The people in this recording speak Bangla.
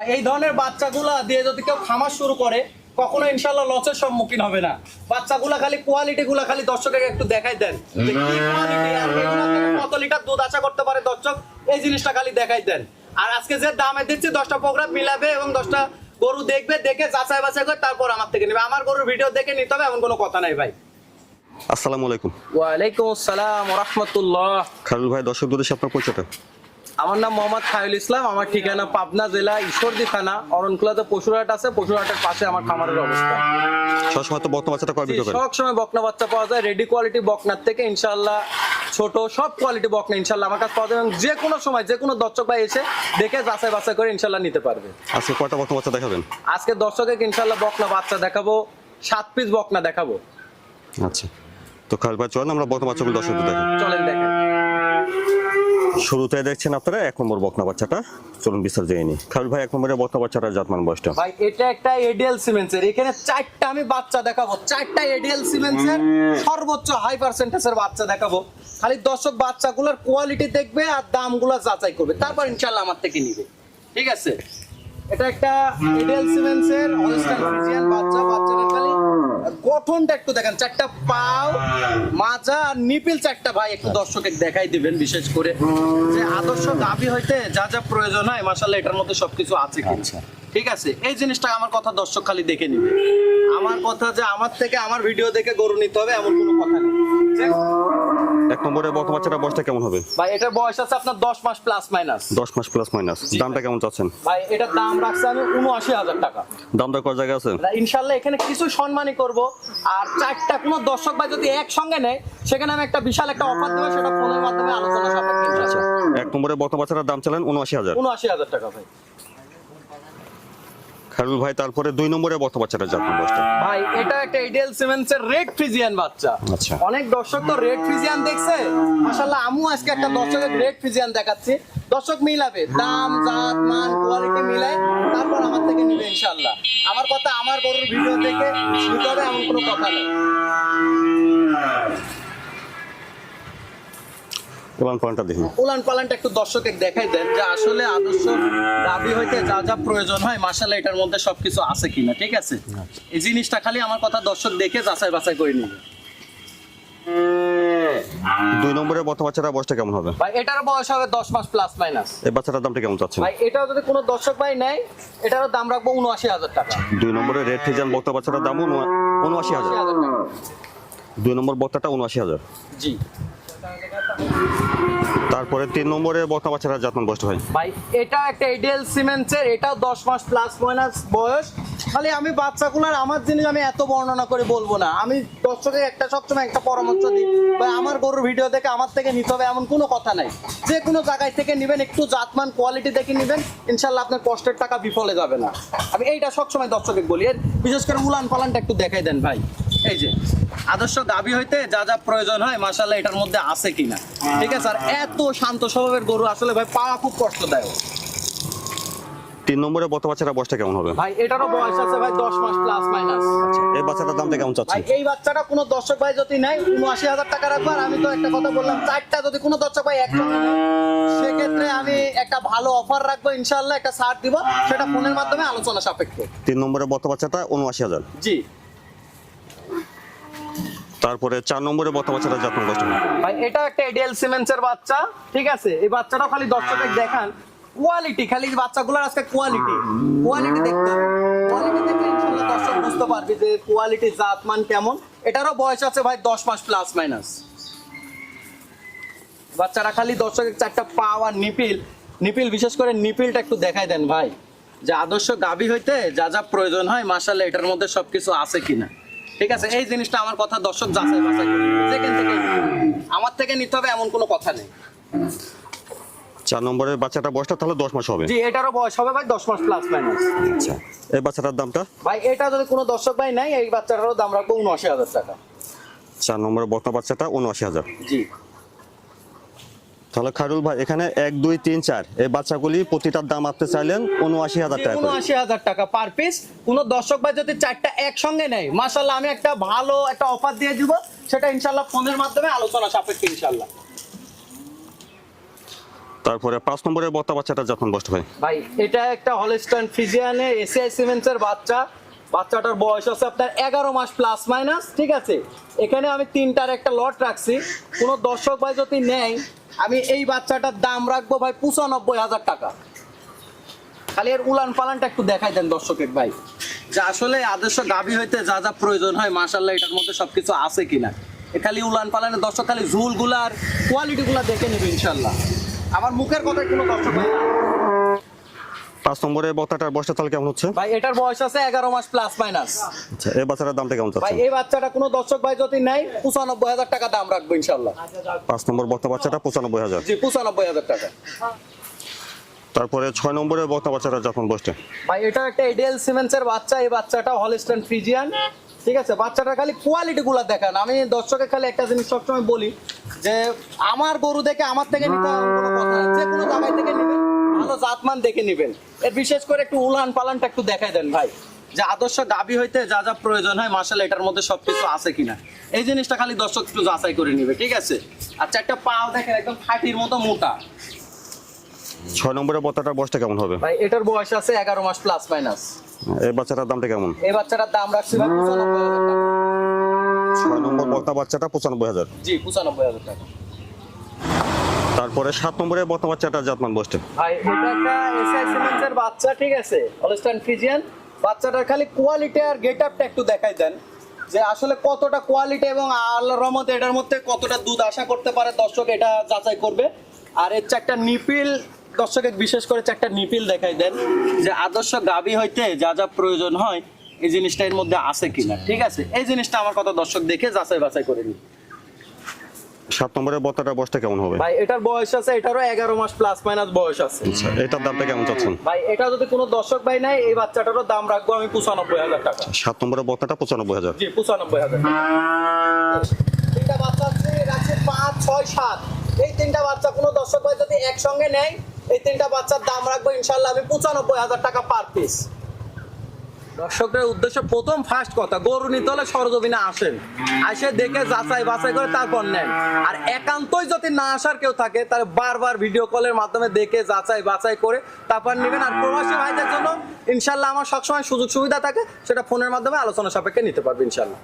এই ধরনের বাচ্চাগুলা দিয়ে যদি কেউ খামার শুরু করে কখনো ইনশাল্লাহ লসের সম্মুখীন হবে না। বাচ্চাগুলা খালি কোয়ালিটি গুলা খালি দর্শকের একটু দেখাই দেন। যে কি quality আর কত লিটার দুধ আশা করতে পারে দর্শক? এই জিনিসটা খালি দেখাই দেন। আর আজকে যে দামে দিচ্ছি দশটা প্রোগ্রাম মিলাবে এবং দশটা গরু দেখবে দেখে যাচাই বাছাই করে তারপর আমার থেকে নেবে। আমার গরুর ভিডিও দেখে নিতে হবে এমন কোনো কথা নাই ভাই। আসসালামু আলাইকুম। ওয়ালাইকুম আসসালাম রহমতুল্লাহ। খালিল ভাই দর্শক দূরে আপনার পরিচয়টা? আমার নাম মোহাম্মদ খায়ুল ইসলাম আমার ঠিকানা পাবনা জেলা ঈশ্বরদী থানা অরণকুলাতে পশুরহাট আছে পশুরহাটের পাশে আমার খামারের অবস্থা। সবসময় তো বর্তমান বাচ্চাটা কয় বিক্রি করেন? সব সময় বকনা বাচ্চা পাওয়া যায় রেডি কোয়ালিটি বকনার থেকে ইনশাল্লাহ ছোট সব কোয়ালিটি বকনা ইনশাল্লাহ আমার কাছে পাওয়া যায় এবং যে কোনো সময় যে কোনো দর্শক ভাই এসে দেখে যাচাই বাছাই করে ইনশাল্লাহ নিতে পারবে। আজকে কয়টা বর্তমান বাচ্চা দেখাবেন? আজকে দর্শকে ইনশাল্লাহ বকনা বাচ্চা দেখাবো সাত পিস বকনা দেখাবো। আচ্ছা। তো খালিল ভাই চলেন আমরা বর্তমান বাচ্চাগুলো দর্শকদের চলেন দেখেন। শুরুতে দেখছেন আপনারা, এক নম্বর বকনা বাচ্চাটা। চলুন বিস্তার জেনে নিই। খাল ভাই, এক নম্বরের বকনা বাচ্চাটার জাতমান বয়সটা? ভাই, এটা একটা এডিএল সিমেন্টসের এখানে চারটা আমি বাচ্চা দেখাবো। চারটা এডিএল সিমেন্সের সর্বোচ্চ হাই পার্সেন্টেজের বাচ্চা দেখাবো। খালি দর্শক বাচ্চাগুলোর কোয়ালিটি দেখবে আর দামগুলো যাচাই করবে। তারপর ইনশাল্লাহ আমার থেকে নিবে। ঠিক আছে? এটা একটা এডিএল সিমেন্টসের হলস্টাইন ফ্রিজিয়ান বাচ্চা বাচ্চাটা খালি গঠনটা একটু দেখেন। চারটা পাও মাজা আর নিপিল চারটা ভাই একটু দর্শকে দেখাই দিবেন বিশেষ করে যে আদর্শ দাবি হইতে যা যা প্রয়োজন হয় মাসাল্লাহ এটার মধ্যে সবকিছু আছে কিনা আচ্ছা। ঠিক আছে? এই জিনিসটা আমার কথা দর্শক খালি দেখে নিবে। আমার কথা যে আমার থেকে আমার ভিডিও দেখে গরু নিতে হবে এমন কোনো কথা নেই। এক নম্বরের বাচ্চাটার বয়সটা কেমন হবে? ভাই এটার বয়স আছে আপনার দশ মাস প্লাস মাইনাস দশ মাস প্লাস মাইনাস দামটা কেমন চাচ্ছেন? ভাই এটার দাম রাখছে আমি উনআশি হাজার টাকা। দামটা কয় জায়গায় আছে? ইনশাল্লাহ এখানে কিছু সম্মানই করব। আর চারটা কোনো দর্শক ভাই যদি একসঙ্গে নেয় সেখানে আমি একটা বিশাল একটা অফার দেবো সেটা ফোনের মাধ্যমে আলোচনা সাপেক্ষে। এক নম্বরের বকনা বাচ্চাটার দাম চালেন উনআশি হাজার। উনআশি হাজার টাকা ভাই। খালিল ভাই তারপরে দুই নম্বরে বর্ত বাচ্চাটা জাতমান বয়সটা। ভাই এটা একটা ইডিয়াল সিমেন্স এর রেড ফ্রিজিয়ান বাচ্চা। আচ্ছা। অনেক দর্শক তো রেড ফ্রিজিয়ান দেখছে। মাশাআল্লাহ আমু আজকে একটা দর্শকের রেড ফ্রিজিয়ান দেখাচ্ছি। দর্শক মিলাবে দাম জাত মান কোয়ালিটি মিলাই তারপর আমার থেকে নিবে ইনশাআল্লাহ। আমার কথা আমার গরুর ভিডিও দেখে শুরু হবে এমন কোনো কথা নেই। ওলান পালনটা দেখুন। উলান পালানটা একটু দর্শকে দেখাই দেন যে আসলে আদর্শ দাবি হইতে যা যা প্রয়োজন হয় মাসাল্লাহ এটার মধ্যে সবকিছু আছে কিনা ঠিক আছে? এই জিনিসটা খালি আমার কথা দর্শক দেখে যাচাই বাছাই করে নিবে। দুই নম্বরের বকনা বাচ্চাটার বয়সটা কেমন হবে? ভাই এটার বয়স হবে দশ মাস প্লাস মাইনাস এই বাচ্চাটার দামটা কেমন চাচ্ছেন? ভাই এটাও যদি কোনো দর্শক ভাই নেয় এটারও দাম রাখব উনআশি হাজার টাকা। দুই নম্বরের রেড ফিজান বক্তা বাচ্চাটার দাম উনআশি হাজার। 80,000 টাকা। দুই নম্বর উনআশি হাজার। জি। তারপরে তিন নম্বরে বক্তা বাচ্চাটার জাতমান বয়সটা হয়। ভাই, এটা একটা এডিএল সিমেন্টসের এটাও দশ মাস প্লাস মাইনাস বয়স। খালি আমি বাচ্চাগুলোর আমার জিনিস আমি এত বর্ণনা করে বলব না। আমি দর্শকের একটা সবসময় একটা পরামর্শ দিই। ভাই আমার গরুর ভিডিও দেখে আমার থেকে নিতে হবে এমন কোনো কথা নাই। যে কোনো জায়গায় থেকে নেবেন, একটু জাতমান কোয়ালিটি দেখে নেবেন, ইনশাল্লাহ আপনার কষ্টের টাকা বিফলে যাবে না। আমি এইটা সবসময় দর্শকে বলি। এর বিশেষ করে উলান পালানটা একটু দেখাই দেন ভাই। এই যে আদর্শ হইতে যা যা প্রয়োজন হয় মাসাল্লাহ এটার মধ্যে আছে কিনা। ঠিক আছে আর এত শান্ত স্বভাবের গরু আসলে ভাই পাওয়া খুব কষ্টদায়ক। তিন নম্বরের বক্তা বাচ্চাটার বয়সটা কেমন হবে? ভাই এটারও বয়স আছে ভাই দশ মাস প্লাস মাইনাস এই বাচ্চাটার দামটা কেমন ভাই এই বাচ্চাটা কোনো দর্শক ভাই যদি নেয় উনআশি টাকা রাখব আমি তো একটা কথা বললাম চারটা যদি কোনো দর্শক ভাই একসঙ্গে সেক্ষেত্রে আমি একটা ভালো অফার রাখব ইনশাল্লাহ একটা ছাড় দিব সেটা ফোনের মাধ্যমে আলোচনা সাপেক্ষে। তিন নম্বরের বক্তা বাচ্চাটা উনআশি হাজার। জি। তারপরে চার বক্তা বাচ্চাটার জাতমান বয়সটা হয়। ভাই, এটা একটা এডিএল সিমেন্সের বাচ্চা, ঠিক আছে? এই বাচ্চাটাও খালি দর্শকে দেখান। কোয়ালিটি খালি বাচ্চাগুলোর আজকে কোয়ালিটি কোয়ালিটি দেখতে কোয়ালিটি দেখলে ইনশাল্লাহ দর্শক বুঝতে পারবে যে কোয়ালিটি জাত, মান কেমন। এটারও বয়স আছে ভাই দশ মাস প্লাস মাইনাস বাচ্চারা খালি দর্শকের চারটা পা আর নিপিল। নিপিল, বিশেষ করে নিপিলটা একটু দেখাই দেন ভাই। যে আদর্শ গাবি হইতে যা যা প্রয়োজন হয় মাসাল্লাহ এটার মধ্যে সবকিছু আছে কিনা। ঠিক আছে এই জিনিসটা আমার কথা দর্শক যাচাই বাছাই করে যেখান থেকে আমার থেকে নিতে হবে এমন কোনো কথা নেই। চার নম্বরের বাচ্চাটা বয়সটা তাহলে দশ মাস হবে। জি এটারও বয়স হবে ভাই দশ মাস প্লাস মাইনাস আচ্ছা এই বাচ্চাটার দামটা? ভাই এটা যদি কোনো দর্শক ভাই নাই এই বাচ্চাটারও দাম রাখব উনআশি হাজার টাকা। চার নম্বরের বর্তমান বাচ্চাটা উনআশি হাজার। জি। তাহলে খায়রুল ভাই এখানে এক দুই তিন চার। এই বাচ্চাগুলি প্রতিটার দাম আপনি চাইলেন উনআশি হাজার টাকা উনআশি হাজার টাকা পার পিস কোনো দর্শক ভাই যদি চারটা একসঙ্গে নেয় মাসাল্লাহ আমি একটা ভালো একটা অফার দিয়ে দিব। সেটা ইনশাল্লাহ ফোনের মাধ্যমে আলোচনা সাপেক্ষে ইনশাল্লাহ তারপরে পাঁচ নম্বরের বক্তা বাচ্চাটা যখন বসতে ভাই ভাই এটা একটা হলস্টাইন ফিজিয়ানে এসিআই সিমেন্টসের বাচ্চা। বাচ্চাটার বয়স আছে আপনার এগারো মাস প্লাস মাইনাস ঠিক আছে? এখানে আমি তিনটার একটা লট রাখছি। কোনো দর্শক ভাই যদি নেয়, আমি এই বাচ্চাটার দাম রাখব ভাই পঁচানব্বই হাজার টাকা। খালি এর উলান পালানটা একটু দেখাই দেন দর্শকের ভাই। যে আসলে আদর্শ গাভী হইতে যা যা প্রয়োজন হয় মাসাল্লাহ এটার মধ্যে সবকিছু আছে কিনা। খালি উলান পালানের দর্শক খালি ঝুলগুলার কোয়ালিটিগুলা দেখে নেবে ইনশাল্লাহ আমার মুখের কথা কোনো দর্শক ভাই? না। পাঁচ বক্তাটার বয়সটা তাহলে কেমন হচ্ছে? ভাই এটার বয়স আছে এগারো মাস প্লাস মাইনাস আচ্ছা এই বাচ্চাটার দামটা কেমন ভাই এই বাচ্চাটা কোনো দর্শক ভাই যদি নেয় পঁচানব্বই হাজার টাকা দাম রাখব ইনশাল্লাহ পাঁচ নম্বর বক্তা বাচ্চাটা পঁচানব্বই হাজার। জি পঁচানব্বই হাজার টাকা। তারপরে ছয় নম্বরের বক্তা বাচ্চাটা যখন বসছে ভাই এটা একটা এডিএল সিমেন্সের বাচ্চা এই বাচ্চাটা হলস্টাইন ফ্রিজিয়ান ঠিক আছে বাচ্চাটা খালি কোয়ালিটি গুলা দেখান। আমি দর্শকের খালি একটা জিনিস সবসময় বলি যে আমার গরু দেখে আমার থেকে নিতে কোনো কথা জাতমান দেখে নেবেন। এর বিশেষ করে একটু উলান পালানটা একটু দেখাই দেন ভাই। যে আদর্শ গাবি হইতে যা যা প্রয়োজন হয় মাসাল এটার মধ্যে সবকিছু আছে কিনা। এই জিনিসটা খালি দর্শক একটু যাচাই করে নিবে ঠিক আছে? আচ্ছা একটা পাল দেখেন একদম খাটির মতো মোটা। ছয় নম্বরের বক্তাটার বয়সটা কেমন হবে? ভাই এটার বয়স আছে এগারো মাস প্লাস মাইনাস এই বাচ্চাটার দামটা কেমন? এই বাচ্চাটার দাম রাখছি ভাই পঁচানব্বই হাজার টাকা। ছয় নম্বর বক্তা বাচ্চাটা পঁচানব্বই হাজার। জি পঁচানব্বই হাজার টাকা। তারপরে সাত নম্বরের বক্তা বাচ্চাটা জাতমান বসতে ভাই, এটা একটা এসআই সিমেন্টসের বাচ্চা, ঠিক আছে? অলস্টাইন ফিজিয়ান বাচ্চাটার খালি কোয়ালিটি আর গেট আপটা একটু দেখাই দেন। যে আসলে কতটা কোয়ালিটি এবং আল্লাহর রহমতে এটার মধ্যে কতটা দুধ আশা করতে পারে দর্শক এটা যাচাই করবে। আর এর চারটা নিপিল দর্শকের বিশেষ করে চারটা নিপিল দেখাই দেন। যে আদর্শ গাবি হইতে যা যা প্রয়োজন হয়, এই জিনিসটা এর মধ্যে আছে কিনা, ঠিক আছে? এই জিনিসটা আমার কথা দর্শক দেখে যাচাই বাছাই করে নিন। সাত নম্বরের বক্তাটার বয়সটা কেমন হবে? ভাই এটার বয়স আছে এটারও এগারো মাস প্লাস মাইনাস বয়স আছে। আচ্ছা এটার দামটা কেমন চাচ্ছেন? ভাই এটা যদি কোনো দর্শক ভাই নাই এই বাচ্চাটারও দাম রাখব আমি পঁচানব্বই হাজার টাকা। সাত নম্বরের বক্তাটা পঁচানব্বই হাজার। জি পঁচানব্বই হাজার। তিনটা বাচ্চা আছে রাখছে পাঁচ ছয় সাত। এই তিনটা বাচ্চা কোনো দর্শক ভাই যদি একসঙ্গে নেয় এই তিনটা বাচ্চার দাম রাখব ইনশাল্লাহ আমি পঁচানব্বই হাজার টাকা পার পিস দর্শকদের উদ্দেশ্য প্রথম ফার্স্ট কথা, গরু নিতে হলে সরজমিনে আসেন। আসে দেখে যাচাই বাছাই করে তারপর নেন। আর একান্তই যদি না আসার কেউ থাকে, তাহলে বারবার ভিডিও কলের মাধ্যমে দেখে যাচাই বাছাই করে তারপর নেবেন। আর প্রবাসী ভাইদের জন্য, ইনশাল্লাহ আমার সবসময় সুযোগ সুবিধা থাকে, সেটা ফোনের মাধ্যমে আলোচনা সাপেক্ষে নিতে পারবে, ইনশাল্লাহ।